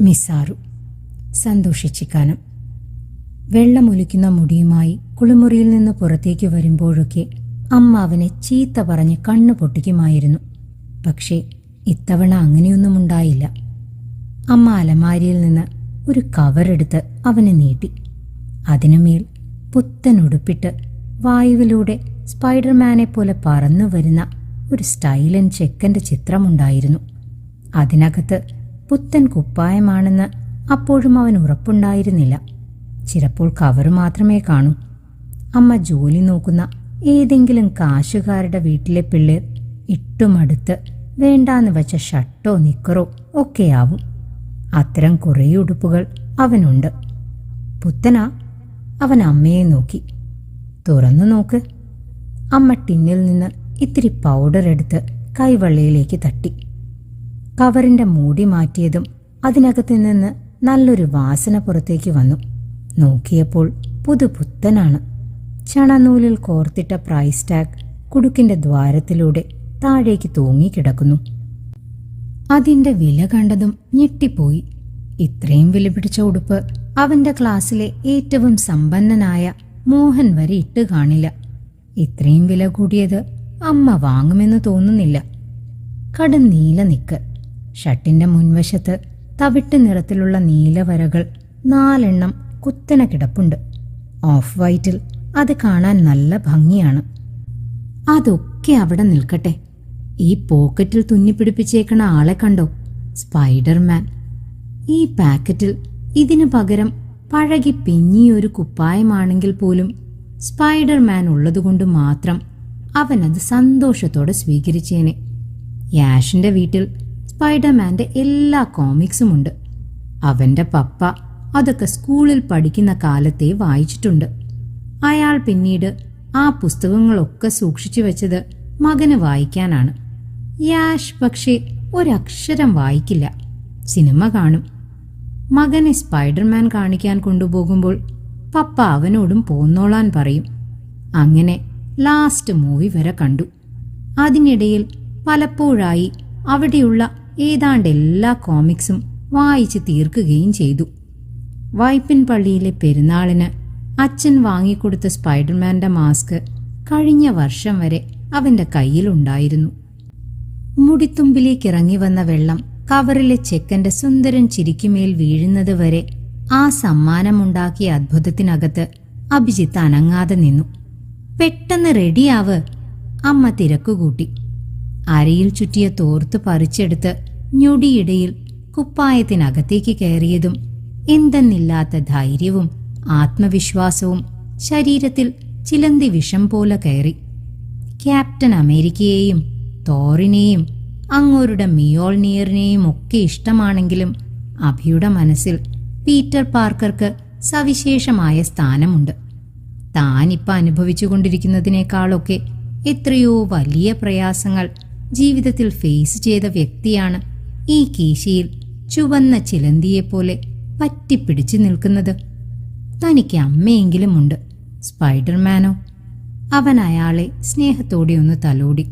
മിസാറു. സന്തോഷിച്ചിക്കാനം വെള്ളമൊലിക്കുന്ന മുടിയുമായി കുളിമുറിയിൽ നിന്ന് പുറത്തേക്ക് വരുമ്പോഴൊക്കെ അമ്മ അവനെ ചീത്ത പറഞ്ഞ് കണ്ണു പൊട്ടിക്കുമായിരുന്നു. പക്ഷേ ഇത്തവണ അങ്ങനെയൊന്നും ഉണ്ടായില്ല. അമ്മ അലമാരിയിൽ നിന്ന് ഒരു കവറെടുത്ത് അവനെ നീട്ടി. അതിനുമേൽ പുത്തൻ ഉടുപ്പിട്ട് വായുവിലൂടെ സ്പൈഡർമാനെ പോലെ പറന്നു വരുന്ന ഒരു സ്റ്റൈലൻ ചെക്കന്റെ ചിത്രമുണ്ടായിരുന്നു. അതിനകത്ത് പുത്തൻ കുപ്പായമാണെന്ന് അപ്പോഴും അവൻ ഉറപ്പുണ്ടായിരുന്നില്ല. ചിലപ്പോൾ കവർ മാത്രമേ കാണൂ. അമ്മ ജോലി നോക്കുന്ന ഏതെങ്കിലും കാശുകാരുടെ വീട്ടിലെ പിള്ളേർ ഇട്ടുമടുത്ത് വേണ്ടാന്ന് വെച്ച ഷർട്ടോ നിക്കറോ ഒക്കെയാവും. അത്തരം കുറേ ഉടുപ്പുകൾ അവനുണ്ട്. പുത്തനാ അവൻ അമ്മയെ നോക്കി. തുറന്നു നോക്ക്. അമ്മ ടിന്നിൽ നിന്ന് ഇത്തിരി പൗഡർ എടുത്ത് കൈവള്ളയിലേക്ക് തട്ടി. കവറിന്റെ മൂടി മാറ്റിയതും അതിനകത്ത് നിന്ന് നല്ലൊരു വാസന പുറത്തേക്ക് വന്നു. നോക്കിയപ്പോൾ പുതുപുത്തനാണ്. ചണനൂലിൽ കോർത്തിട്ട പ്രൈസ് ടാഗ് കുടുക്കിന്റെ ദ്വാരത്തിലൂടെ താഴേക്ക് തൂങ്ങിക്കിടക്കുന്നു. അതിന്റെ വില കണ്ടതും ഞെട്ടിപ്പോയി. ഇത്രയും വില പിടിച്ച ഉടുപ്പ് അവന്റെ ക്ലാസ്സിലെ ഏറ്റവും സമ്പന്നനായ മോഹൻ വരെ ഇട്ട് കാണില്ല. ഇത്രയും വില കൂടിയത് അമ്മ വാങ്ങുമെന്ന് തോന്നുന്നില്ല. കടും നീല നിക്ക്. ഷർട്ടിന്റെ മുൻവശത്ത് തവിട്ട് നിറത്തിലുള്ള നീലവരകൾ നാലെണ്ണം കുത്തനെ കിടപ്പുണ്ട്. ഓഫ് വൈറ്റിൽ അത് കാണാൻ നല്ല ഭംഗിയാണ്. അതൊക്കെ അവിടെ നിൽക്കട്ടെ. ഈ പോക്കറ്റിൽ തുന്നിപ്പിടിപ്പിച്ചേക്കണ ആളെ കണ്ടോ? സ്പൈഡർമാൻ. ഈ പാക്കറ്റിൽ ഇതിനു പകരം പഴകി പിഞ്ഞിയൊരു കുപ്പായമാണെങ്കിൽ പോലും സ്പൈഡർമാൻ ഉള്ളതുകൊണ്ട് മാത്രം അവനത് സന്തോഷത്തോടെ സ്വീകരിച്ചേനെ. യാഷിന്റെ വീട്ടിൽ സ്പൈഡർമാന്റെ എല്ലാ കോമിക്സും ഉണ്ട് അവന്റെ പപ്പ അതൊക്കെ സ്കൂളിൽ പഠിക്കുന്ന കാലത്തെ വായിച്ചിട്ടുണ്ട്. അയാൾ പിന്നീട് ആ പുസ്തകങ്ങളൊക്കെ സൂക്ഷിച്ചു വെച്ചത് മകന് വായിക്കാനാണ്. യാഷ് പക്ഷേ ഒരക്ഷരം വായിക്കില്ല. സിനിമ കാണും. മകനെ സ്പൈഡർമാൻ കാണിക്കാൻ കൊണ്ടുപോകുമ്പോൾ പപ്പ അവനോടും പോന്നോളാൻ പറയും. അങ്ങനെ ലാസ്റ്റ് മൂവി വരെ കണ്ടു. അതിനിടയിൽ പലപ്പോഴായി അവിടെയുള്ള ഏതാണ്ട് എല്ലാ കോമിക്സും വായിച്ച് തീർക്കുകയും ചെയ്തു. വൈപ്പിൻ പള്ളിയിലെ പെരുന്നാളിന് അച്ഛൻ വാങ്ങിക്കൊടുത്ത സ്പൈഡർമാന്റെ മാസ്ക് കഴിഞ്ഞ വർഷം വരെ അവന്റെ കയ്യിലുണ്ടായിരുന്നു. മുടിത്തുമ്പിലേക്ക് ഇറങ്ങി വന്ന വെള്ളം കവറിലെ ചെക്കന്റെ സുന്ദരൻ ചിരിക്കുമേൽ വീഴുന്നത് വരെ ആ സമ്മാനമുണ്ടാക്കിയ അത്ഭുതത്തിനകത്ത് അഭിജിത്ത് അനങ്ങാതെ നിന്നു. പെട്ടെന്ന് റെഡിയാവ് അമ്മ തിരക്കുകൂട്ടി. അരയിൽ ചുറ്റിയ തോർത്ത് പറിച്ചെടുത്ത് ഞൊടിയിടയിൽ കുപ്പായത്തിനകത്തേക്ക് കയറിയതും എന്തെന്നില്ലാത്ത ധൈര്യവും ആത്മവിശ്വാസവും ശരീരത്തിൽ ചിലന്തി വിഷം പോലെ കയറി. ക്യാപ്റ്റൻ അമേരിക്കയെയും തോറിനെയും അങ്ങോരുടെ മിയോൾനിയറിനെയും ഒക്കെ ഇഷ്ടമാണെങ്കിലും അഭിയുടെ മനസ്സിൽ പീറ്റർ പാർക്കർക്ക് സവിശേഷമായ സ്ഥാനമുണ്ട്. താനിപ്പോൾ അനുഭവിച്ചുകൊണ്ടിരിക്കുന്നതിനേക്കാളൊക്കെ എത്രയോ വലിയ പ്രയാസങ്ങൾ ജീവിതത്തിൽ ഫേസ് ചെയ്ത വ്യക്തിയാണ് ഈ കീശയിൽ ചുവന്ന ചിലന്തിയെപ്പോലെ പറ്റിപ്പിടിച്ചു നിൽക്കുന്നത്. തനിക്ക് അമ്മയെങ്കിലും ഉണ്ട് സ്പൈഡർമാനോ? അവൻ അയാളെ സ്നേഹത്തോടെ ഒന്ന് തലോടി.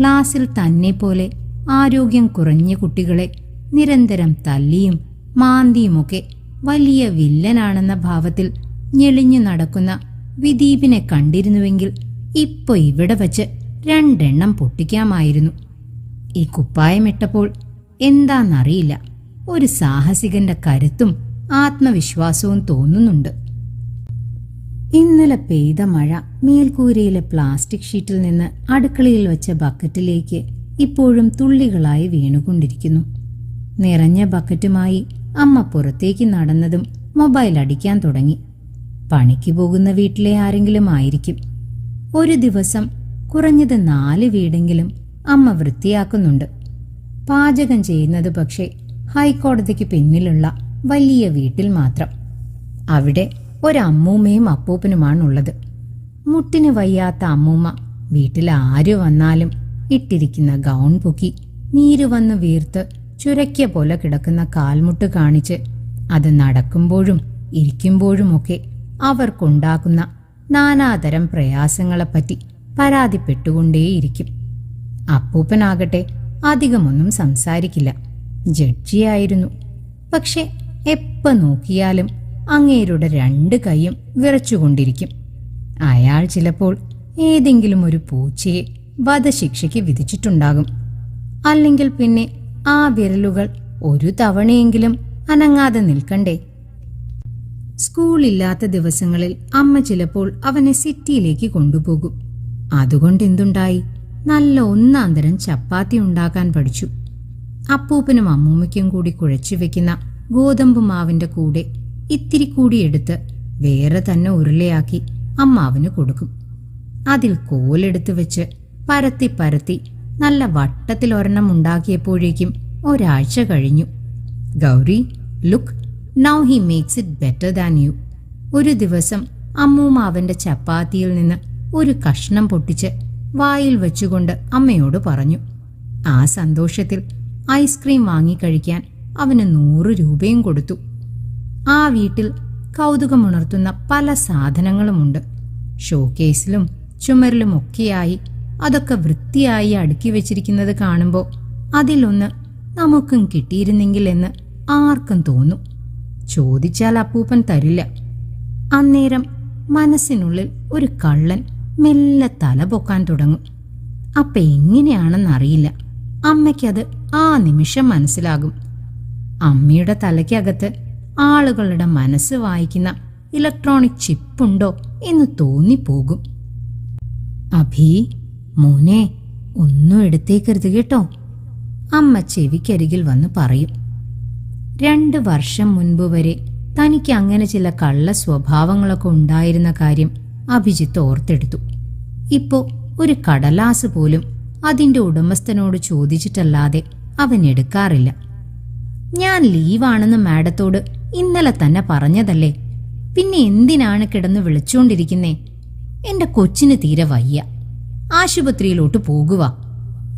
ക്ലാസ്സിൽ തന്നെ പോലെ ആരോഗ്യം കുറഞ്ഞ കുട്ടികളെ നിരന്തരം തല്ലിയും മാന്തിയുമൊക്കെ വലിയ വില്ലനാണെന്ന ഭാവത്തിൽ ഞെളിഞ്ഞു നടക്കുന്ന വിദീപിനെ കണ്ടിരുന്നുവെങ്കിൽ ഇപ്പൊ ഇവിടെ വച്ച് രണ്ടെണ്ണം പൊട്ടിക്കാമായിരുന്നു. ഈ കുപ്പായമിട്ടപ്പോൾ എന്താന്നറിയില്ല. ഒരു സാഹസികന്റെ കരുത്തും ആത്മവിശ്വാസവും തോന്നുന്നുണ്ട്. ഇന്നലെ പെയ്ത മഴ മേൽക്കൂരയിലെ പ്ലാസ്റ്റിക് ഷീറ്റിൽ നിന്ന് അടുക്കളയിൽ വെച്ച ബക്കറ്റിലേക്ക് ഇപ്പോഴും തുള്ളികളായി വീണുകൊണ്ടിരിക്കുന്നു. നിറഞ്ഞ ബക്കറ്റുമായി അമ്മ പുറത്തേക്ക് നടന്നതും മൊബൈൽ അടിക്കാൻ തുടങ്ങി. പണിക്ക് പോകുന്ന വീട്ടിലെ ആരെങ്കിലും ആയിരിക്കും. ഒരു ദിവസം കുറഞ്ഞത് നാല് വീടെങ്കിലും അമ്മ വൃത്തിയാക്കുന്നുണ്ട്. പാചകം ചെയ്യുന്നത് പക്ഷേ ഹൈക്കോടതിക്ക് പിന്നിലുള്ള വലിയ വീട്ടിൽ മാത്രം. അവിടെ ഒരമ്മൂമ്മയും അപ്പൂപ്പനുമാണുള്ളത്. മുട്ടിന് വയ്യാത്ത അമ്മൂമ്മ വീട്ടിൽ ആര് വന്നാലും ഇട്ടിരിക്കുന്ന ഗൗൺ പൊക്കി നീര് വന്ന് വീർത്ത് ചുരക്കിയ പോലെ കിടക്കുന്ന കാൽമുട്ട് കാണിച്ച് അത് നടക്കുമ്പോഴും ഇരിക്കുമ്പോഴുമൊക്കെ അവർക്കുണ്ടാക്കുന്ന നാനാതരം പ്രയാസങ്ങളെപ്പറ്റി പരാതിപ്പെട്ടുകൊണ്ടേയിരിക്കും. അപ്പൂപ്പനാകട്ടെ അധികമൊന്നും സംസാരിക്കില്ല. ജഡ്ജിയായിരുന്നു. പക്ഷെ എപ്പ നോക്കിയാലും അങ്ങേരുടെ രണ്ട് കൈയും വിറച്ചുകൊണ്ടിരിക്കും. അയാൾ ചിലപ്പോൾ ഏതെങ്കിലും ഒരു പൂച്ചയെ വധശിക്ഷയ്ക്ക് വിധിച്ചിട്ടുണ്ടാകും. അല്ലെങ്കിൽ പിന്നെ ആ വിരലുകൾ ഒരു തവണയെങ്കിലും അനങ്ങാതെ നിൽക്കണ്ടേ? സ്കൂളില്ലാത്ത ദിവസങ്ങളിൽ അമ്മ ചിലപ്പോൾ അവനെ സിറ്റിയിലേക്ക് കൊണ്ടുപോകും. അതുകൊണ്ട് എന്തുണ്ടായി? നല്ല ഒന്നാന്തരം ചപ്പാത്തി ഉണ്ടാക്കാൻ പഠിച്ചു. അപ്പൂപ്പനും അമ്മൂമ്മയ്ക്കും കൂടി കുഴച്ചു വെക്കുന്ന ഗോതമ്പ് മാവിന്റെ കൂടെ ഇത്തിരി കൂടി എടുത്ത് വേറെ തന്നെ ഉരുളയാക്കി അമ്മാവിന് കൊടുക്കും. അതിൽ കോലെടുത്ത് വെച്ച് പരത്തി പരത്തി നല്ല വട്ടത്തിൽ ഒരെണ്ണം ഉണ്ടാക്കിയപ്പോഴേക്കും ഒരാഴ്ച കഴിഞ്ഞു. Gauri look now he makes it better than you. ഒരു ദിവസം അമ്മൂമ്മ അവന്റെ ചപ്പാത്തിയിൽ നിന്ന് ഒരു കഷ്ണം പൊട്ടിച്ച് വായിൽ വെച്ചുകൊണ്ട് അമ്മയോട് പറഞ്ഞു ആ സന്തോഷത്തിൽ ഐസ്ക്രീം വാങ്ങിക്കഴിക്കാൻ അവന് നൂറ് രൂപയും കൊടുത്തു. ആ വീട്ടിൽ കൗതുകമുണർത്തുന്ന പല സാധനങ്ങളുമുണ്ട്. ഷോക്കേസിലും ചുമരിലുമൊക്കെയായി അതൊക്കെ വൃത്തിയായി അടുക്കി വെച്ചിരിക്കുന്നത് കാണുമ്പോൾ അതിലൊന്ന് നമുക്കും കിട്ടിയിരുന്നെങ്കിൽ എന്ന് ആർക്കും തോന്നും. ചോദിച്ചാൽ അപ്പൂപ്പൻ തരില്ല. അന്നേരം മനസ്സിനുള്ളിൽ ഒരു കള്ളൻ മെല്ലെ തല പൊക്കാൻ തുടങ്ങും. അപ്പൊ എങ്ങനെയാണെന്നറിയില്ല അമ്മയ്ക്കത് ആ നിമിഷം മനസ്സിലാകും. അമ്മയുടെ തലയ്ക്കകത്ത് ആളുകളുടെ മനസ്സ് വായിക്കുന്ന ഇലക്ട്രോണിക് ചിപ്പുണ്ടോ എന്ന് തോന്നിപ്പോകും. അഭി മോനെ ഒന്നും എടുത്തേക്കരുത് കേട്ടോ. അമ്മ ചെവിക്കരികിൽ വന്ന് പറയും. രണ്ട് വർഷം മുൻപ് വരെ തനിക്ക് അങ്ങനെ ചില കള്ള സ്വഭാവങ്ങളൊക്കെ ഉണ്ടായിരുന്ന കാര്യം അഭിജിത്ത് ഓർത്തെടുത്തു. ഇപ്പോ ഒരു കടലാസ് പോലും അതിന്റെ ഉടമസ്ഥനോട് ചോദിച്ചിട്ടല്ലാതെ അവൻ എടുക്കാറില്ല. ഞാൻ ലീവാണെന്ന് മാഡത്തോട് ഇന്നലെ തന്നെ പറഞ്ഞതല്ലേ? പിന്നെ എന്തിനാണ് കിടന്ന് വിളിച്ചുകൊണ്ടിരിക്കുന്നേ എന്റെ കൊച്ചിന് തീരെ വയ്യ. ആശുപത്രിയിലോട്ട് പോകുക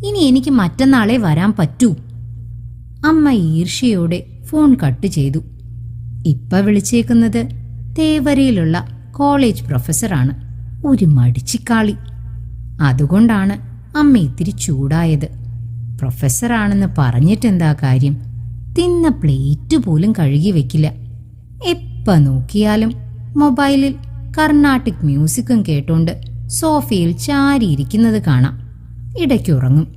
ഇനി എനിക്ക് മറ്റന്നാളെ വരാൻ പറ്റൂ. അമ്മ ഈർഷ്യയോടെ ഫോൺ കട്ട് ചെയ്തു. ഇപ്പ വിളിച്ചേക്കുന്നത് തേവരയിലുള്ള കോളേജ് പ്രൊഫസറാണ്. ഒരു മടിച്ചിക്കാളി അതുകൊണ്ടാണ് അമ്മ ഇത്തിരി ചൂടായത്. പ്രൊഫസറാണെന്ന് പറഞ്ഞിട്ടെന്താ കാര്യം? തിന്ന പ്ലേറ്റ് പോലും കഴുകി വെക്കില്ല. എപ്പ നോക്കിയാലും മൊബൈലിൽ കർണാട്ടിക് മ്യൂസിക്കും കേട്ടോണ്ട് സോഫയിൽ ചാരിയിരിക്കുന്നത് കാണാം. ഇടയ്ക്കുറങ്ങും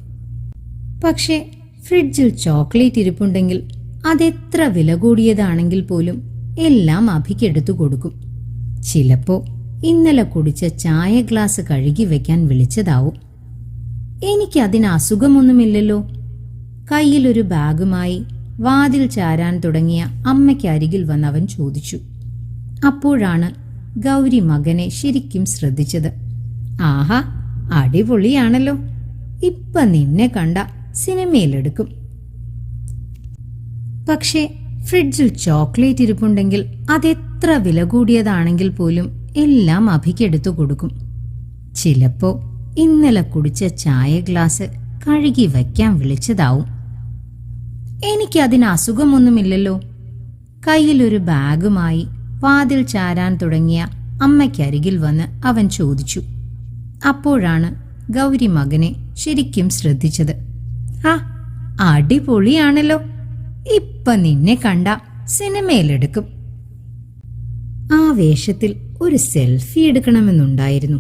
പക്ഷേ ഫ്രിഡ്ജിൽ ചോക്ലേറ്റ് ഇരിപ്പുണ്ടെങ്കിൽ അതെത്ര വില കൂടിയതാണെങ്കിൽ പോലും എല്ലാം അഭിക്കെടുത്തു കൊടുക്കും. ചിലപ്പോ ഇന്നലെ കുടിച്ച ചായ ഗ്ലാസ് കഴുകി വെക്കാൻ വിളിച്ചതാവും. എനിക്ക് അതിന് അസുഖമൊന്നുമില്ലല്ലോ. കയ്യിലൊരു ബാഗുമായി വാതിൽ ചാരാൻ തുടങ്ങിയ അമ്മയ്ക്കരികിൽ വന്നവൻ ചോദിച്ചു. അപ്പോഴാണ് ഗൗരി മകനെ ശരിക്കും ശ്രദ്ധിച്ചത്. ആഹാ അടിപൊളിയാണല്ലോ. ഇപ്പ നിന്നെ കണ്ട സിനിമയിലെടുക്കും. പക്ഷേ ഫ്രിഡ്ജിൽ ചോക്ലേറ്റ് ഇരിപ്പുണ്ടെങ്കിൽ അതെത്ര വില കൂടിയതാണെങ്കിൽ പോലും എല്ലാം അഭിക്കെടുത്തു കൊടുക്കും. ചിലപ്പോ ഇന്നലെ കുടിച്ച ചായ ഗ്ലാസ് കഴുകി വയ്ക്കാൻ വിളിച്ചതാവും. എനിക്കതിന് അസുഖമൊന്നുമില്ലല്ലോ. കയ്യിലൊരു ബാഗുമായി വാതിൽ ചാരാൻ തുടങ്ങിയ അമ്മയ്ക്കരികിൽ വന്ന് അവൻ ചോദിച്ചു. അപ്പോഴാണ് ഗൗരി മകനെ ശരിക്കും ശ്രദ്ധിച്ചത്. ആ അടിപൊളിയാണല്ലോ. ഇപ്പൊ നിന്നെ കണ്ട സിനിമയിലെടുക്കും. ആ വേഷത്തിൽ ഒരു സെൽഫി എടുക്കണമെന്നുണ്ടായിരുന്നു.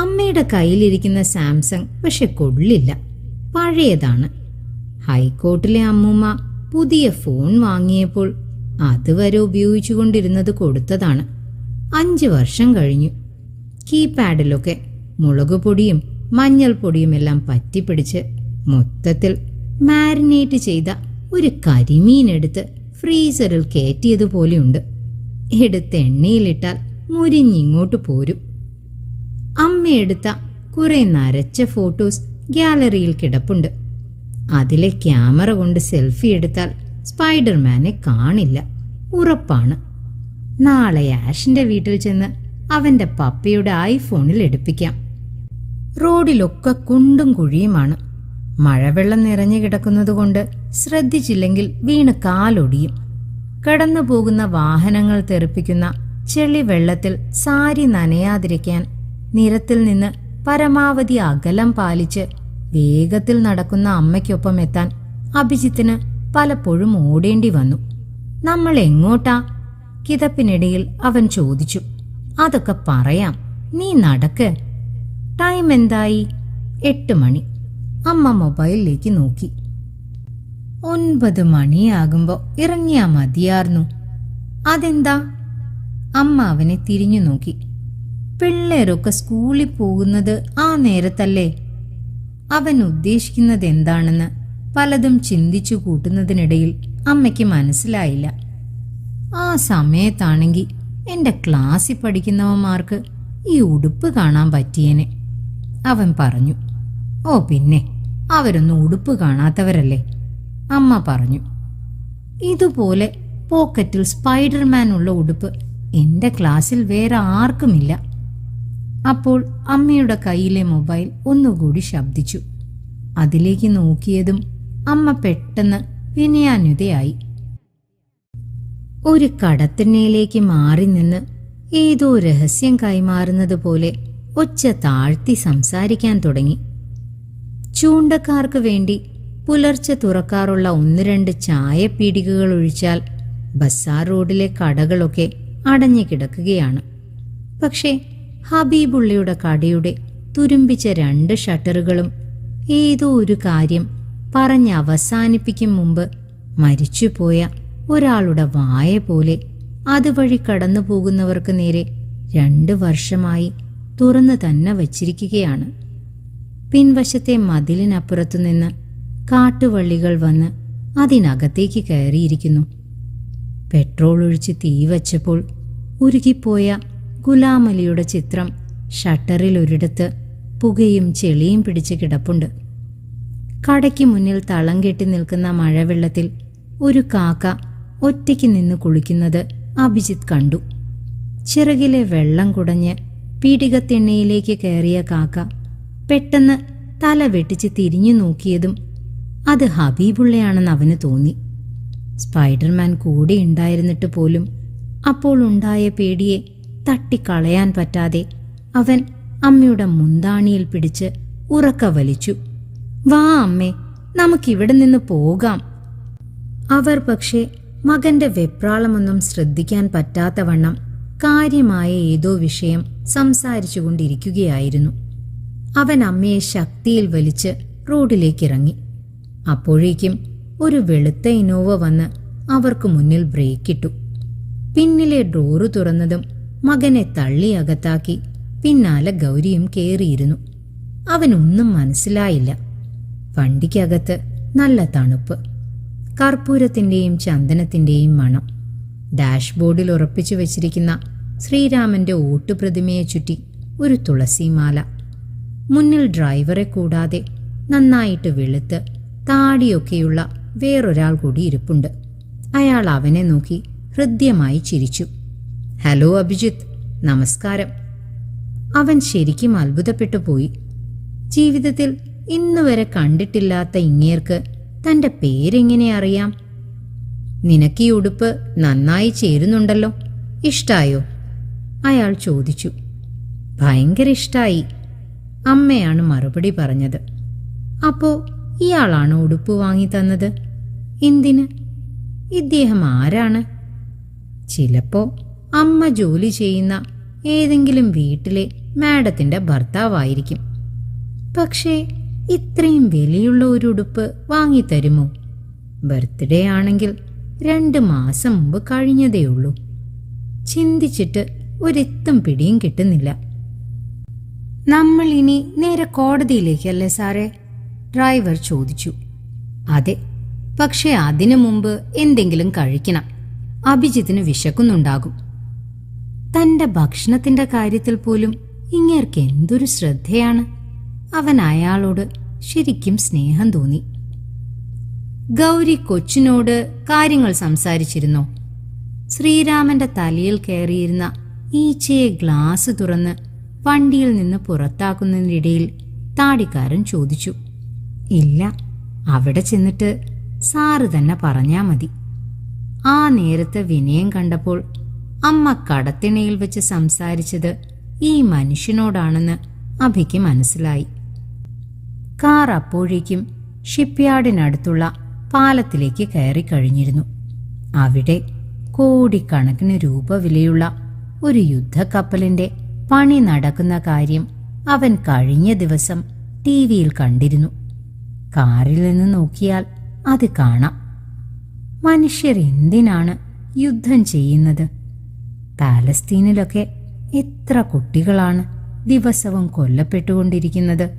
അമ്മയുടെ കയ്യിലിരിക്കുന്ന സാംസങ് പക്ഷെ കൊള്ളില്ല. പഴയതാണ്. ഹൈക്കോർട്ടിലെ അമ്മൂമ്മ പുതിയ ഫോൺ വാങ്ങിയപ്പോൾ അതുവരെ ഉപയോഗിച്ചുകൊണ്ടിരുന്നത് കൊടുത്തതാണ്. അഞ്ച് വർഷം കഴിഞ്ഞു. കീപാഡിലൊക്കെ മുളക് പൊടിയും മഞ്ഞൾപ്പൊടിയും എല്ലാം പറ്റിപ്പിടിച്ച് മൊത്തത്തിൽ മാരിനേറ്റ് ചെയ്ത ഒരു കരിമീൻ എടുത്ത് ഫ്രീസറിൽ കയറ്റിയതുപോലെയുണ്ട്. എടുത്ത് എണ്ണയിലിട്ടാൽ മുരിഞ്ഞിങ്ങോട്ട് പോരും. അമ്മയെടുത്ത കുറെ നരച്ച ഫോട്ടോസ് ഗ്യാലറിയിൽ കിടപ്പുണ്ട്. അതിലെ ക്യാമറ കൊണ്ട് സെൽഫി എടുത്താൽ സ്പൈഡർമാനെ കാണില്ല. ഉറപ്പാണ്. നാളെ ആഷിന്റെ വീട്ടിൽ ചെന്ന് അവന്റെ പപ്പയുടെ ഐഫോണിൽ എടുപ്പിക്കാം. റോഡിലൊക്കെ കുണ്ടും കുഴിയുമാണ്. മഴവെള്ളം നിറഞ്ഞു കിടക്കുന്നതുകൊണ്ട് ശ്രദ്ധിച്ചില്ലെങ്കിൽ വീണ് കാലൊടിയും. കടന്നു പോകുന്ന വാഹനങ്ങൾ തെറിപ്പിക്കുന്ന ചെളി വെള്ളത്തിൽ സാരി നനയാതിരിക്കാൻ നിരത്തിൽ നിന്ന് പരമാവധി അകലം പാലിച്ച് വേഗത്തിൽ നടക്കുന്ന അമ്മയ്ക്കൊപ്പം എത്താൻ അഭിജിത്തിന് പലപ്പോഴും ഓടേണ്ടി വന്നു. നമ്മൾ എങ്ങോട്ടാ? കിതപ്പിനിടയിൽ അവൻ ചോദിച്ചു. അതൊക്കെ പറയാം. നീ നടക്ക്. ടൈം എന്തായി? എട്ട് മണി. അമ്മ മൊബൈലിലേക്ക് നോക്കി. ഒൻപത് മണിയാകുമ്പോ ഇറങ്ങിയാ മതിയാർന്നു. അതെന്താ? അമ്മ അവനെ തിരിഞ്ഞു നോക്കി. പിള്ളേരൊക്കെ സ്കൂളിൽ പോകുന്നത് ആ നേരത്തല്ലേ? അവൻ ഉദ്ദേശിക്കുന്നത് എന്താണെന്ന് പലതും ചിന്തിച്ചു കൂട്ടുന്നതിനിടയിൽ അമ്മയ്ക്ക് മനസ്സിലായില്ല. ആ സമയത്താണെങ്കിൽ എന്റെ ക്ലാസ്സിൽ പഠിക്കുന്നവന്മാർക്ക് ഈ ഉടുപ്പ് കാണാൻ പറ്റിയേനെ. അവൻ പറഞ്ഞു ഓ പിന്നെ അവരൊന്നും ഉടുപ്പ് കാണാത്തവരല്ലേ? അമ്മ പറഞ്ഞു ഇതുപോലെ പോക്കറ്റിൽ സ്പൈഡർമാൻ ഉള്ള ഉടുപ്പ് എന്റെ ക്ലാസ്സിൽ വേറെ ആർക്കുമില്ല. അപ്പോൾ അമ്മയുടെ കയ്യിലെ മൊബൈൽ ഒന്നുകൂടി ശബ്ദിച്ചു. അതിലേക്ക് നോക്കിയതും അമ്മ പെട്ടെന്ന് വിനയാനുതയായി ഒരു കടത്തിണ്ണയിലേക്ക് മാറി നിന്ന് ഏതോ രഹസ്യം കൈമാറുന്നത് പോലെ ഒച്ച താഴ്ത്തി സംസാരിക്കാൻ തുടങ്ങി. ചൂണ്ടക്കാർക്ക് വേണ്ടി പുലർച്ചെ തുറക്കാറുള്ള ഒന്ന് രണ്ട് ചായപ്പീടികകൾ ഒഴിച്ചാൽ ബസാർ റോഡിലെ കടകളൊക്കെ അടഞ്ഞു കിടക്കുകയാണ്. പക്ഷേ ഹബീബുള്ളയുടെ കടയുടെ തുരുമ്പിച്ച രണ്ട് ഷട്ടറുകളും ഏതോ ഒരു കാര്യം പറഞ്ഞ് അവസാനിപ്പിക്കും മുമ്പ് മരിച്ചുപോയ ഒരാളുടെ വായ പോലെ അതുവഴി കടന്നു പോകുന്നവർക്ക് നേരെ രണ്ട് വർഷമായി തുറന്നു തന്നെ വച്ചിരിക്കുകയാണ്. പിൻവശത്തെ മതിലിനപ്പുറത്തു നിന്ന് കാട്ടുവള്ളികൾ വന്ന് അതിനകത്തേക്ക് കയറിയിരിക്കുന്നു. പെട്രോൾ ഒഴിച്ച് തീ വച്ചപ്പോൾ ഉരുകിപ്പോയ ഗുലാമലിയുടെ ചിത്രം ഷട്ടറിൽ ഒരിടത്ത് പുകയും ചെളിയും പിടിച്ച് കിടപ്പുണ്ട്. കടയ്ക്ക് മുന്നിൽ തളം കെട്ടി നിൽക്കുന്ന മഴവെള്ളത്തിൽ ഒരു കാക്ക ഒറ്റയ്ക്ക് നിന്ന് കുളിക്കുന്നത് അഭിജിത്ത് കണ്ടു. ചിറകിലെ വെള്ളം കുടഞ്ഞ് പീടികത്തെണ്ണയിലേക്ക് കയറിയ കാക്ക പെട്ടെന്ന് തല വെട്ടിച്ച് തിരിഞ്ഞു നോക്കിയതും അത് ഹബീബുള്ളയാണെന്ന് അവന് തോന്നി. സ്പൈഡർമാൻ കൂടെ ഉണ്ടായിരുന്നിട്ട് പോലും അപ്പോൾ ഉണ്ടായ പേടിയെ തട്ടിക്കളയാൻ പറ്റാതെ അവൻ അമ്മയുടെ മുന്താണിയിൽ പിടിച്ച് ഉറക്ക വലിച്ചു. വാ അമ്മേ നമുക്കിവിടെ നിന്ന് പോകാം. അവർ പക്ഷേ മകന്റെ വെപ്രാളമൊന്നും ശ്രദ്ധിക്കാൻ പറ്റാത്തവണ്ണം കാര്യമായ ഏതോ വിഷയം സംസാരിച്ചുകൊണ്ടിരിക്കുകയായിരുന്നു. അവൻ അമ്മയെ ശക്തിയിൽ വലിച്ച് റോഡിലേക്കിറങ്ങി. അപ്പോഴേക്കും ഒരു വെളുത്ത ഇനോവ വന്ന് അവർക്ക് മുന്നിൽ ബ്രേക്കിട്ടു പിന്നിലെ ഡോറ് തുറന്നതും മകനെ തള്ളി അകത്താക്കി പിന്നാലെ ഗൗരിയും കേറിയിരുന്നു. അവനൊന്നും മനസ്സിലായില്ല. വണ്ടിക്കകത്ത് നല്ല തണുപ്പ് കർപ്പൂരത്തിന്റെയും ചന്ദനത്തിന്റെയും മണം ഡാഷ്ബോർഡിൽ ഉറപ്പിച്ചു വച്ചിരിക്കുന്ന ശ്രീരാമന്റെ ഓട്ടുപ്രതിമയെ ചുറ്റി ഒരു തുളസിമാല മുന്നിൽ ഡ്രൈവറെ കൂടാതെ നന്നായിട്ട് വെളുത്ത് താടിയൊക്കെയുള്ള വേറൊരാൾ കൂടി ഇരിപ്പുണ്ട്. അയാൾ അവനെ നോക്കി ഹൃദ്യമായി ചിരിച്ചു. ഹലോ അഭിജിത്ത് നമസ്കാരം. അവൻ ശരിക്കും അത്ഭുതപ്പെട്ടു പോയി. ജീവിതത്തിൽ ഇന്നുവരെ കണ്ടിട്ടില്ലാത്ത ഇങ്ങേർക്ക് തന്റെ പേരെങ്ങനെ അറിയാം? നിനക്ക് ഈ ഉടുപ്പ് നന്നായി ചേരുന്നുണ്ടല്ലോ. ഇഷ്ടായോ? അയാൾ ചോദിച്ചു. ഭയങ്കര ഇഷ്ടായി അമ്മയാണ് മറുപടി പറഞ്ഞത്. അപ്പോ ഇയാളാണ് ഉടുപ്പ് വാങ്ങി തന്നത്. എന്തിന്? ഇദ്ദേഹം ആരാണ്? ചിലപ്പോ അമ്മ ജോലി ചെയ്യുന്ന ഏതെങ്കിലും വീട്ടിലെ മാഡത്തിന്റെ ഭർത്താവായിരിക്കും. പക്ഷേ ഇത്രയും വിലയുള്ള ഒരു ഉടുപ്പ് വാങ്ങിത്തരുമോ ബർത്ത്ഡേ ആണെങ്കിൽ രണ്ട് മാസം മുമ്പ് കഴിഞ്ഞതേയുള്ളൂ ചിന്തിച്ചിട്ട് ഒരെത്തും പിടിയും കിട്ടുന്നില്ല. നമ്മൾ ഇനി നേരെ കോടതിയിലേക്കല്ലേ സാറേ? ഡ്രൈവർ ചോദിച്ചു. അതെ പക്ഷേ അതിനു മുമ്പ് എന്തെങ്കിലും കഴിക്കണം. അഭിജിത്തിന് വിശക്കുന്നുണ്ടാകും. തന്റെ ഭക്ഷണത്തിന്റെ കാര്യത്തിൽ പോലും ഇങ്ങേർക്ക് എന്തൊരു ശ്രദ്ധയാണ്? അവൻ അയാളോട് ശരിക്കും സ്നേഹം തോന്നി. ഗൗരി കൊച്ചിനോട് കാര്യങ്ങൾ സംസാരിച്ചിരുന്നോ. ശ്രീരാമന്റെ തലയിൽ കയറിയിരുന്ന ഈച്ചയെ ഗ്ലാസ് തുറന്ന് വണ്ടിയിൽ നിന്ന് പുറത്താക്കുന്നതിനിടയിൽ താടിക്കാരൻ ചോദിച്ചു. ഇല്ല. അവിടെ ചെന്നിട്ട് സാറ് തന്നെ പറഞ്ഞാ മതി. ആ നേരത്തെ വിനയം കണ്ടപ്പോൾ അമ്മ കടത്തിണയിൽ വെച്ച് സംസാരിച്ചത് ഈ മനുഷ്യനോടാണെന്ന് അഭിക്ക് മനസ്സിലായി. കാർ അപ്പോഴേക്കും ഷിപ്പ്യാർഡിനടുത്തുള്ള പാലത്തിലേക്ക് കയറി കഴിഞ്ഞിരുന്നു. അവിടെ കോടിക്കണക്കിന് രൂപ വിലയുള്ള ഒരു യുദ്ധക്കപ്പലിന്റെ പണി നടക്കുന്ന കാര്യം അവൻ കഴിഞ്ഞ ദിവസം ടി വിയിൽ കണ്ടിരുന്നു. കാറിൽ നിന്ന് നോക്കിയാൽ അത് കാണാം. മനുഷ്യർ എന്തിനാണ് യുദ്ധം ചെയ്യുന്നത്? പാലസ്തീനിലൊക്കെ എത്ര കുട്ടികളാണ് ദിവസവും കൊല്ലപ്പെട്ടുകൊണ്ടിരിക്കുന്നത്?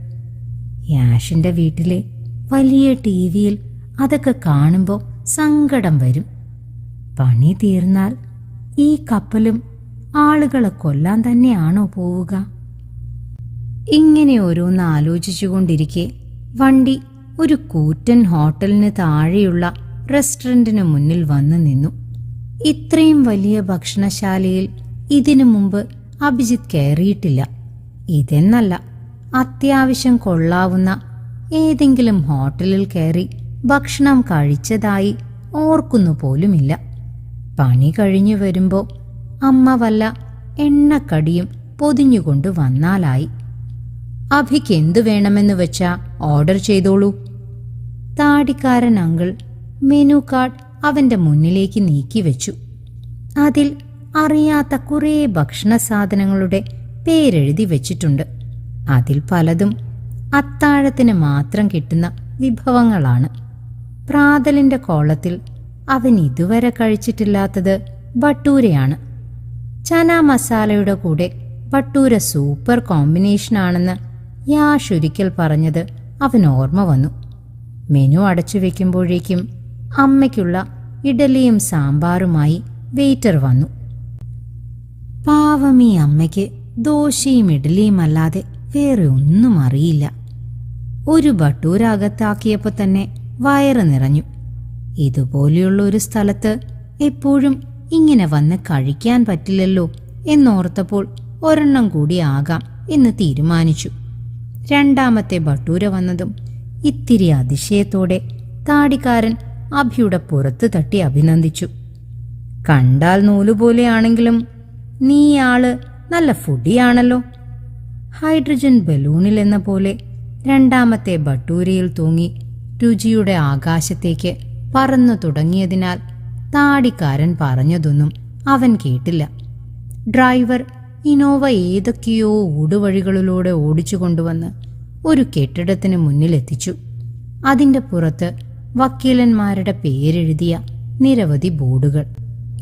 യാഷിന്റെ വീട്ടിലെ വലിയ ടി വിയിൽ അതൊക്കെ കാണുമ്പോൾ സങ്കടം വരും. പണി തീർന്നാൽ ഈ കപ്പലും ആളുകളെ കൊല്ലാൻ തന്നെയാണോ പോവുക? ഇങ്ങനെ ഓരോന്ന് ആലോചിച്ചുകൊണ്ടിരിക്കെ വണ്ടി ഒരു കൂറ്റൻ ഹോട്ടലിന് താഴെയുള്ള റെസ്റ്റോറന്റിന് മുന്നിൽ വന്നു നിന്നു. ഇത്രയും വലിയ ഭക്ഷണശാലയിൽ ഇതിനു മുമ്പ് അഭിജിത്ത് കയറിയിട്ടില്ല. ഇതെന്നല്ല അത്യാവശ്യം കൊള്ളാവുന്ന ഏതെങ്കിലും ഹോട്ടലിൽ കയറി ഭക്ഷണം കഴിച്ചതായി ഓർക്കുന്നു പോലുമില്ല. പണി കഴിഞ്ഞു വരുമ്പോൾ അമ്മ വല്ല എണ്ണക്കടിയും പൊതിഞ്ഞുകൊണ്ട് വന്നാലായി. അഭിക്ക് എന്തു വേണമെന്ന് വെച്ചാ ഓർഡർ ചെയ്തോളൂ. താടിക്കാരൻ അങ്കിൾ മെനു കാർഡ് അവന്റെ മുന്നിലേക്ക് നീക്കി വെച്ചു. അതിൽ അറിയാത്ത കുറേ ഭക്ഷണ സാധനങ്ങളുടെ പേരെഴുതി വെച്ചിട്ടുണ്ട്. അതിൽ പലതും അത്താഴത്തിന് മാത്രം കിട്ടുന്ന വിഭവങ്ങളാണ്. പ്രാതലിന്റെ കോളത്തിൽ അവൻ ഇതുവരെ കഴിച്ചിട്ടില്ലാത്തത് ബട്ടൂരയാണ്. ചന മസാലയുടെ കൂടെ ബട്ടൂര സൂപ്പർ കോമ്പിനേഷനാണെന്ന് യാഷ് ഒരിക്കൽ പറഞ്ഞത് അവൻ ഓർമ്മ വന്നു. മെനു അടച്ചു വെക്കുമ്പോഴേക്കും അമ്മയ്ക്കുള്ള ഇഡലിയും സാമ്പാറുമായി വെയിറ്റർ വന്നു. പാവം ഈ അമ്മയ്ക്ക് ദോശയും ഇഡലിയും അല്ലാതെ വേറെ ഒന്നും അറിയില്ല. ഒരു ബട്ടൂര അകത്താക്കിയപ്പോൾ തന്നെ വയറ് നിറഞ്ഞു. ഇതുപോലെയുള്ള ഒരു സ്ഥലത്ത് എപ്പോഴും ഇങ്ങനെ വന്ന് കഴിക്കാൻ പറ്റില്ലല്ലോ എന്നോർത്തപ്പോൾ ഒരെണ്ണം കൂടി ആകാം എന്ന് തീരുമാനിച്ചു. രണ്ടാമത്തെ ബട്ടൂര വന്നതും ഇത്തിരി അതിശയത്തോടെ താടിക്കാരൻ അഭിയുടെ പുറത്ത് തട്ടി അഭിനന്ദിച്ചു. കണ്ടാൽ നൂലുപോലെയാണെങ്കിലും നീ ആൾ നല്ല ഫുഡിയാണല്ലോ. ഹൈഡ്രജൻ ബലൂണിൽ എന്ന പോലെ രണ്ടാമത്തെ ബട്ടൂരയിൽ തൂങ്ങി രുചിയുടെ ആകാശത്തേക്ക് പറന്നു തുടങ്ങിയതിനാൽ താടിക്കാരൻ പറഞ്ഞതൊന്നും അവൻ കേട്ടില്ല. ഡ്രൈവർ ഇനോവ ഏതൊക്കെയോ ഊടുവഴികളിലൂടെ ഓടിച്ചു കൊണ്ടുവന്ന് ഒരു കെട്ടിടത്തിന് മുന്നിലെത്തിച്ചു. അതിന്റെ പുറത്ത് വക്കീലന്മാരുടെ പേരെഴുതിയ നിരവധി ബോർഡുകൾ.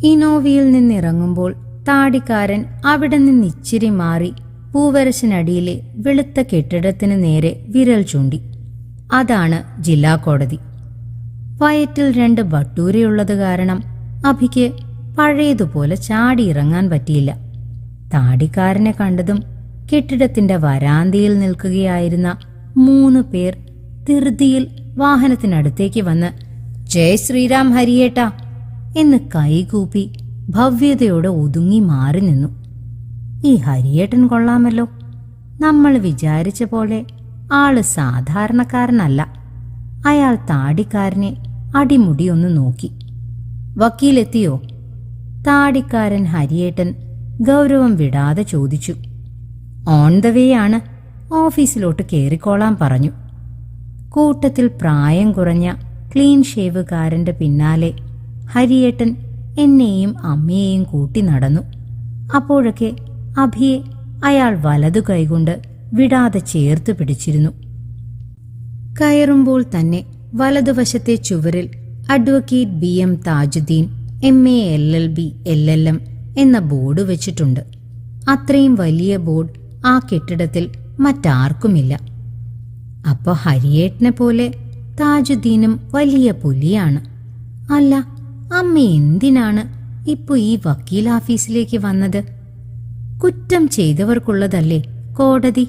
ഇനോവയിൽ നിന്നിറങ്ങുമ്പോൾ താടിക്കാരൻ അവിടെ നിന്ന് ഇച്ചിരി മാറി പൂവരശിനടിയിലെ വെളുത്ത കെട്ടിടത്തിന് നേരെ വിരൽ ചൂണ്ടി. അതാണ് ജില്ലാ കോടതി. വയറ്റിൽ രണ്ട് ബട്ടൂരയുള്ളത് കാരണം അഭിക്ക് പഴയതുപോലെ ചാടിയിറങ്ങാൻ പറ്റിയില്ല. താടിക്കാരനെ കണ്ടതും കെട്ടിടത്തിന്റെ വരാന്തയിൽ നിൽക്കുകയായിരുന്ന മൂന്ന് പേർ തിർതിയിൽ വാഹനത്തിനടുത്തേക്ക് വന്ന് ജയ് ശ്രീരാം ഹരിയേട്ട എന്ന് കൈകൂപ്പി ഭവ്യതയോടെ ഒതുങ്ങി മാറി നിന്നു. ഈ ഹരിയേട്ടൻ കൊള്ളാമല്ലോ. നമ്മൾ വിചാരിച്ച പോലെ ആൾ സാധാരണക്കാരനല്ല. അയാൾ താടിക്കാരനെ അടിമുടി ഒന്ന് നോക്കി. വക്കീലെത്തിയോ? താടിക്കാരൻ ഹരിയേട്ടൻ ഗൗരവം വിടാതെ ചോദിച്ചു. ഓൺ ദ വേ ആണ്. ഓഫീസിലോട്ട് കയറിക്കോളാൻ പറഞ്ഞു. കൂട്ടത്തിൽ പ്രായം കുറഞ്ഞ ക്ലീൻ ഷേവുകാരന്റെ പിന്നാലെ ഹരിയേട്ടൻ എന്നെയും അമ്മയെയും കൂട്ടി നടന്നു. അപ്പോഴൊക്കെ അഭിയെ അയാൾ വലതു കൈകൊണ്ട് വിടാതെ ചേർത്ത് പിടിച്ചിരുന്നു. കയറുമ്പോൾ തന്നെ വലതുവശത്തെ ചുവരിൽ advocate B M Thajudheen M A L L B L L M എന്ന ബോർഡ് വെച്ചിട്ടുണ്ട്. അത്രയും വലിയ ബോർഡ് ആ കെട്ടിടത്തിൽ മറ്റാർക്കുമില്ല. അപ്പൊ ഹരിയേട്ടനെ പോലെ താജുദ്ദീനും വലിയ പുലിയാണ്. അല്ല അമ്മ എന്തിനാണ് ഇപ്പൊ ഈ വക്കീൽ ഓഫീസിലേക്ക് വന്നത്? കുറ്റം ചെയ്തവർക്കുള്ളതല്ലേ കോടതി?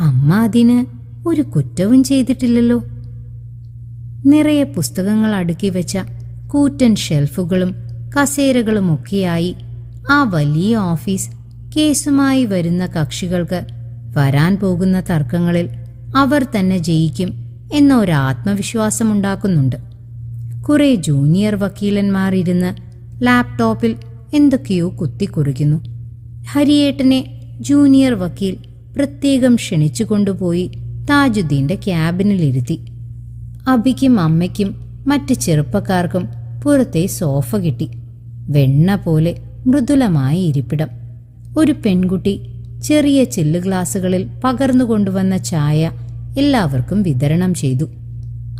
അമ്മ അതിന് ഒരു കുറ്റവും ചെയ്തിട്ടില്ലല്ലോ. നിറയെ പുസ്തകങ്ങൾ അടുക്കി വെച്ച കൂറ്റൻ ഷെൽഫുകളും കസേരകളുമൊക്കെയായി ആ വലിയ ഓഫീസ് കേസുമായി വരുന്ന കക്ഷികൾക്ക് വരാൻ പോകുന്ന തർക്കങ്ങളിൽ അവർ തന്നെ ജയിക്കും എന്ന ഒരു ആത്മവിശ്വാസമുണ്ടാക്കുന്നുണ്ട്. കുറെ ജൂനിയർ വക്കീലന്മാർ ഇരുന്ന് ലാപ്ടോപ്പിൽ എന്തൊക്കെയോ കുത്തിക്കുറിക്കുന്നു. ഹരിയേട്ടനെ ജൂനിയർ വക്കീൽ പ്രത്യേകം ക്ഷണിച്ചു കൊണ്ടുപോയി താജുദ്ദീന്റെ ക്യാബിനിലിരുത്തി അബിക്കും അമ്മയ്ക്കും മറ്റ് ചെറുപ്പക്കാർക്കും പുറത്തെ സോഫ കിട്ടി. വെണ്ണ പോലെ മൃദുലമായ ഇരിപ്പിടം. ഒരു പെൺകുട്ടി ചെറിയ ചില്ല് ഗ്ലാസുകളിൽ പകർന്നു കൊണ്ടുവന്ന ചായ എല്ലാവർക്കും വിതരണം ചെയ്തു.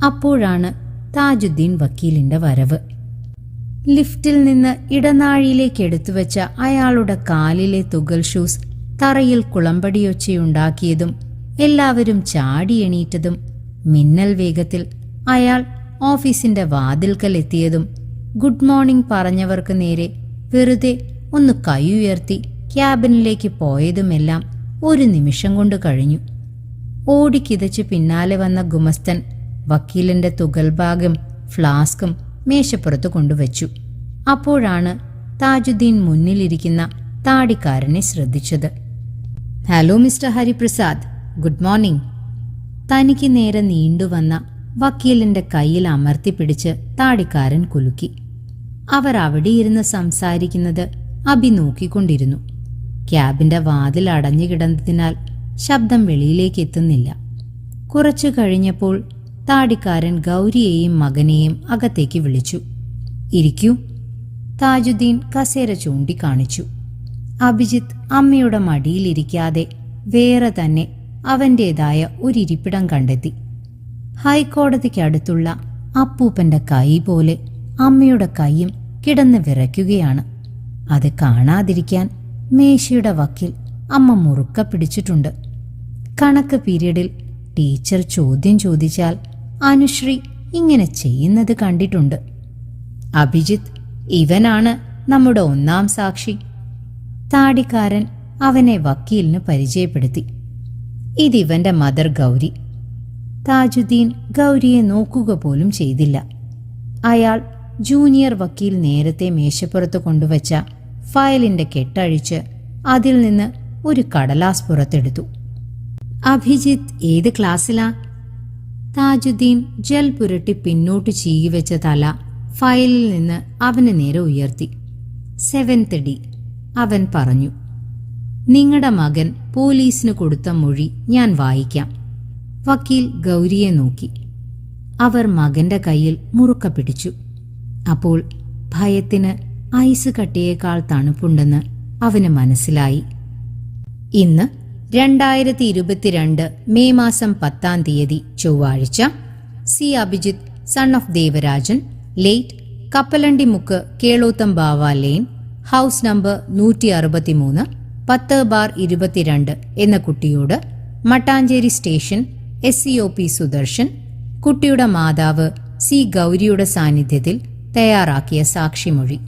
അപ്പോഴാണ് താജുദ്ദീൻ വക്കീലിന്റെ വരവ്. ലിഫ്റ്റിൽ നിന്ന് ഇടനാഴിയിലേക്ക് എടുത്തുവച്ച അയാളുടെ കാലിലെ തുകൽ ഷൂസ് തറയിൽ കുളമ്പടിയൊച്ചയുണ്ടാക്കിയതും എല്ലാവരും ചാടി എണീറ്റതും മിന്നൽ വേഗത്തിൽ അയാൾ ഓഫീസിന്റെ വാതിൽക്കൽ എത്തിയതും ഗുഡ് മോർണിംഗ് പറഞ്ഞവർക്ക് നേരെ വെറുതെ ഒന്ന് കൈ ഉയർത്തി ക്യാബിനിലേക്ക് പോയതുമെല്ലാം ഒരു നിമിഷം കൊണ്ട് കഴിഞ്ഞു. ഓടിക്കിതച്ച് പിന്നാലെ വന്ന ഗുമസ്തൻ വക്കീലിന്റെ തുകൽഭാഗം ഫ്ലാസ്കും മേശപ്പുറത്ത് കൊണ്ടുവച്ചു. അപ്പോഴാണ് താജുദ്ദീൻ മുന്നിലിരിക്കുന്ന താടിക്കാരനെ ശ്രദ്ധിച്ചത്. Hello mister Hariprasad good morning. തനിക്ക് നേരെ നീണ്ടുവന്ന വക്കീലിന്റെ കയ്യിൽ അമർത്തിപ്പിടിച്ച് താടിക്കാരൻ കുലുക്കി. അവർ അവിടെയിരുന്ന് സംസാരിക്കുന്നത് അബി നോക്കിക്കൊണ്ടിരുന്നു. ക്യാബിന്റെ വാതിൽ അടഞ്ഞു കിടന്നതിനാൽ ശബ്ദം വെളിയിലേക്ക് എത്തുന്നില്ല. കുറച്ചു കഴിഞ്ഞപ്പോൾ താടിക്കാരൻ ഗൗരിയെയും മകനെയും അകത്തേക്ക് വിളിച്ചു. ഇരിക്കൂ താജുദ്ദീൻ കസേര ചൂണ്ടിക്കാണിച്ചു. അഭിജിത്ത് അമ്മയുടെ മടിയിലിരിക്കാതെ വേറെ തന്നെ അവന്റേതായ ഒരിരിപ്പിടം കണ്ടെത്തി. ഹൈക്കോടതിക്കടുത്തുള്ള അപ്പൂപ്പന്റെ കൈ പോലെ അമ്മയുടെ കൈയും കിടന്ന് വിറയ്ക്കുകയാണ്. അത് കാണാതിരിക്കാൻ മേശയുടെ വക്കിൽ അമ്മ മുറുക്ക പിടിച്ചിട്ടുണ്ട്. കണക്ക് പീരീഡിൽ ടീച്ചർ ചോദ്യം ചോദിച്ചാൽ അനുശ്രീ ഇങ്ങനെ ചെയ്യുന്നത് കണ്ടിട്ടുണ്ട്. അഭിജിത്ത് ഇവനാണ് നമ്മുടെ ഒന്നാം സാക്ഷി. താടിക്കാരൻ അവനെ വക്കീലിന് പരിചയപ്പെടുത്തി. ഇതിവന്റെ മദർ ഗൗരി താജുദ്ദീൻ ഗൗരിയെ നോക്കുക പോലും ചെയ്തില്ല. അയാൾ ജൂനിയർ വക്കീൽ നേരത്തെ മേശപ്പുറത്ത് കൊണ്ടുവച്ച ഫയലിന്റെ കെട്ടഴിച്ച് അതിൽ നിന്ന് ഒരു കടലാസ് പുറത്തെടുത്തു. അഭിജിത്ത് ഏത് ക്ലാസ്സിലാ? താജുദ്ദീൻ ജൽ പുരട്ടി പിന്നോട്ട് ചീകിവെച്ച തല ഫയലിൽ നിന്ന് അവന് നേരെ ഉയർത്തി. സെവൻത്ത് ഡി അവൻ പറഞ്ഞു. നിങ്ങളുടെ മകൻ പോലീസിന് കൊടുത്ത മൊഴി ഞാൻ വായിക്കാം. വക്കീൽ ഗൗരിയെ നോക്കി. അവർ മകന്റെ കയ്യിൽ മുറുക്ക പിടിച്ചു. അപ്പോൾ ഭയത്തിന് ഐസ് കട്ടിയേക്കാൾ തണുപ്പുണ്ടെന്ന് അവന് മനസ്സിലായി. ഇന്ന് രണ്ടായിരത്തി ഇരുപത്തിരണ്ട് മെയ് മാസം പത്താം തീയതി ചൊവ്വാഴ്ച C Abhijith son of Devarajan late Kappalandi Mukku Kelotham Bava lane house number നൂറ്റി അറുപത്തിമൂന്ന് പത്ത് ബാർ ഇരുപത്തിരണ്ട് എന്ന കുട്ടിയോട് Mattancherry station S C O P Sudarshan കുട്ടിയുടെ മാതാവ് സി ഗൗരിയുടെ സാന്നിധ്യത്തിൽ തയ്യാറാക്കിയ സാക്ഷിമൊഴി.